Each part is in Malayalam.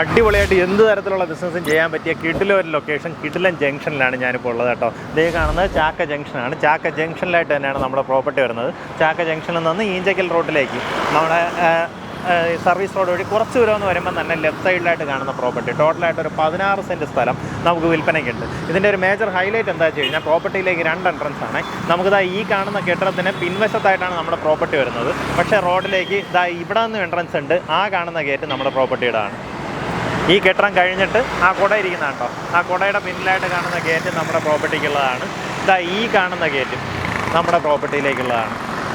അടിപൊളിയായിട്ട് എന്ത് തരത്തിലുള്ള ബിസിനസ്സും ചെയ്യാൻ പറ്റിയ കിടില ഒരു ലൊക്കേഷൻ കിടിലൻ ജംഗ്ഷനിലാണ് ഞാനിപ്പോൾ ഉള്ളത് കേട്ടോ. ഇതേ കാണുന്നത് ചാക്ക ജംഗ്ഷനാണ് ചാക്ക ജംഗ്ഷനിലായിട്ട് തന്നെയാണ് നമ്മുടെ പ്രോപ്പർട്ടി വരുന്നത്. ചാക്ക ജംഗ്ഷനിൽ നിന്ന് ഈഞ്ചക്കൽ റോഡിലേക്ക് നമ്മുടെ സർവീസ് റോഡ് വഴി കുറച്ച് ദൂരം എന്ന് വരുമ്പോൾ തന്നെ ലെഫ്റ്റ് സൈഡിലായിട്ട് കാണുന്ന പ്രോപ്പർട്ടി ടോട്ടലായിട്ട് ഒരു പതിനാറ് സെന്റ് സ്ഥലം നമുക്ക് വിൽപ്പനയ്ക്കുണ്ട്. ഇതിന്റെ ഒരു മേജർ ഹൈലൈറ്റ് എന്താ വെച്ച് കഴിഞ്ഞാൽ പ്രോപ്പർട്ടിയിലേക്ക് രണ്ട് എൻട്രൻസ് ആണ്. നമുക്കിതാ ഈ കാണുന്ന കെട്ടിടത്തിന് പിൻവശത്തായിട്ടാണ് നമ്മുടെ പ്രോപ്പർട്ടി വരുന്നത്. പക്ഷേ റോഡിലേക്ക് ഇതാ ഇവിടെ നിന്ന് എൻട്രൻസ് ഉണ്ട്. ആ കാണുന്ന ഗേറ്റ് നമ്മുടെ പ്രോപ്പർട്ടിയുടെ ആണ് ഈ കെട്ടിടം കഴിഞ്ഞിട്ട് ആ കുട ഇരിക്കുന്നതാണ്ടോ ആ കുടയുടെ പിന്നിലായിട്ട് കാണുന്ന ഗേറ്റ് നമ്മുടെ പ്രോപ്പർട്ടിക്കുള്ളതാണ് ഇതാ ഈ കാണുന്ന ഗേറ്റ് നമ്മുടെ പ്രോപ്പർട്ടിയിലേക്കുള്ളതാണ്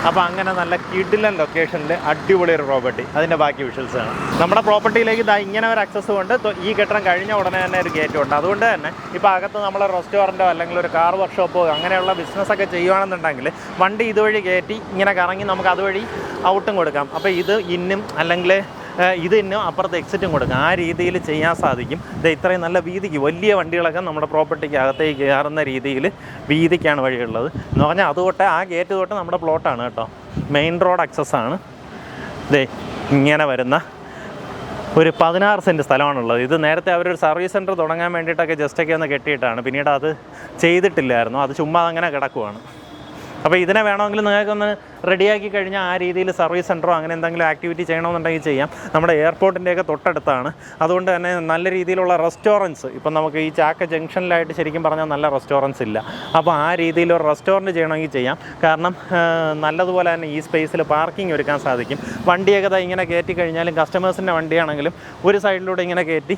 അപ്പോൾ അങ്ങനെ നല്ല കിഡിലൻ ലൊക്കേഷനിൽ അടിപൊളി ഒരു പ്രോപ്പർട്ടി അതിന്റെ ബാക്കി വിഷ്വൽസ് ആണ് നമ്മുടെ പ്രോപ്പർട്ടിയിലേക്ക് ഇതാ ഇങ്ങനെ ഒരു അക്സസ് കൊണ്ട് ഈ കെട്ടിടം കഴിഞ്ഞ ഉടനെ തന്നെ ഒരു ഗേറ്റ് ഉണ്ട്. അതുകൊണ്ട് തന്നെ ഇപ്പോൾ അകത്ത് നമ്മൾ റെസ്റ്റോറന്റോ അല്ലെങ്കിൽ ഒരു കാർ വർക്ക്ഷോപ്പോ അങ്ങനെയുള്ള ബിസിനസ്സൊക്കെ ചെയ്യുകയാണെന്നുണ്ടെങ്കിൽ വണ്ടി ഇതുവഴി കയറ്റി ഇങ്ങനെ കറങ്ങി നമുക്ക് അതുവഴി ഔട്ടും കൊടുക്കാം. അപ്പോൾ ഇത് ഇന്നും അല്ലെങ്കിൽ ഇത് തന്നെ അപ്പുറത്ത് എക്സിറ്റും കൊടുക്കും. ആ രീതിയിൽ ചെയ്യാൻ സാധിക്കും. ഇത് ഇത്രയും നല്ല വീതിക്ക് വലിയ വണ്ടികളൊക്കെ നമ്മുടെ പ്രോപ്പർട്ടിക്ക് അകത്തേക്ക് കയറുന്ന രീതിയിൽ വീതിക്കാണ് വഴിയുള്ളത്. എന്ന് പറഞ്ഞാൽ അതുതൊട്ട് ആ ഗേറ്റ് തൊട്ട് നമ്മുടെ പ്ലോട്ടാണ് കേട്ടോ. മെയിൻ റോഡ് അക്സസ് ആണ്. ദേ ഇങ്ങനെ വരുന്ന ഒരു പതിനാറ് സെന്റ് സ്ഥലമാണുള്ളത്. ഇത് നേരത്തെ അവരൊരു സർവീസ് സെന്റർ തുടങ്ങാൻ വേണ്ടിയിട്ടൊക്കെ ജസ്റ്റൊക്കെ ഒന്ന് കെട്ടിയിട്ടാണ്. പിന്നീട് അത് ചെയ്തിട്ടില്ലായിരുന്നു. അത് ചുമ്മാ അങ്ങനെ കിടക്കുവാണ്. അപ്പോൾ ഇതിനെ വേണമെങ്കിൽ നിങ്ങൾക്കൊന്ന് റെഡിയാക്കി കഴിഞ്ഞാൽ ആ രീതിയിൽ സർവീസ് സെന്ററോ അങ്ങനെ എന്തെങ്കിലും ആക്ടിവിറ്റി ചെയ്യണമെന്നുണ്ടെങ്കിൽ ചെയ്യാം. നമ്മുടെ എയർപോർട്ടിന്റെയൊക്കെ തൊട്ടടുത്താണ്. അതുകൊണ്ട് തന്നെ നല്ല രീതിയിലുള്ള റെസ്റ്റോറന്റ്സ് ഇപ്പം നമുക്ക് ഈ ചാക്ക ജംഗ്ഷനിലായിട്ട് ശരിക്കും പറഞ്ഞാൽ നല്ല റെസ്റ്റോറന്റ്സ് ഇല്ല. അപ്പോൾ ആ രീതിയിൽ ഒരു റെസ്റ്റോറന്റ് ചെയ്യണമെങ്കിൽ ചെയ്യാം. കാരണം നല്ലതുപോലെ തന്നെ ഈ സ്പേസിൽ പാർക്കിംഗ് ഒരുക്കാൻ സാധിക്കും. വണ്ടിയൊക്കെ ഇങ്ങനെ കയറ്റി കഴിഞ്ഞാലും കസ്റ്റമേഴ്സിന്റെ വണ്ടിയാണെങ്കിലും ഒരു സൈഡിലൂടെ ഇങ്ങനെ കയറ്റി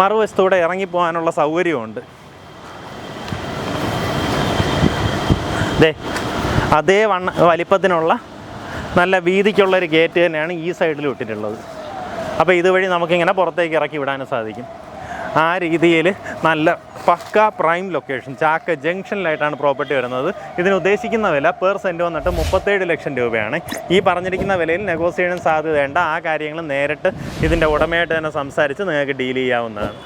മറുവശത്തൂടെ ഇറങ്ങിപ്പോകാനുള്ള സൗകര്യമുണ്ട്. ദേ അതേ വണ്ണ വലിപ്പത്തിനുള്ള നല്ല വീതിക്കുള്ളൊരു ഗേറ്റ് തന്നെയാണ് ഈ സൈഡിൽ ഇട്ടിട്ടുള്ളത്. അപ്പോൾ ഇതുവഴി നമുക്കിങ്ങനെ പുറത്തേക്ക് ഇറക്കി വിടാനും സാധിക്കും. ആ രീതിയിൽ നല്ല പക്ക പ്രൈം ലൊക്കേഷൻ ചാക്ക ജംഗ്ഷനിലായിട്ടാണ് പ്രോപ്പർട്ടി വരുന്നത്. ഇതിന് ഉദ്ദേശിക്കുന്ന വില പെർ സെന്റ് വന്നിട്ട് മുപ്പത്തേഴ് ലക്ഷം രൂപയാണ്. ഈ പറഞ്ഞിരിക്കുന്ന വിലയിൽ നെഗോസിയേഷൻ സാധ്യതയുണ്ട്. ആ കാര്യങ്ങൾ നേരിട്ട് ഇതിന്റെ ഉടമയായിട്ട് തന്നെ സംസാരിച്ച് നിങ്ങൾക്ക് ഡീൽ ചെയ്യാവുന്നതാണ്.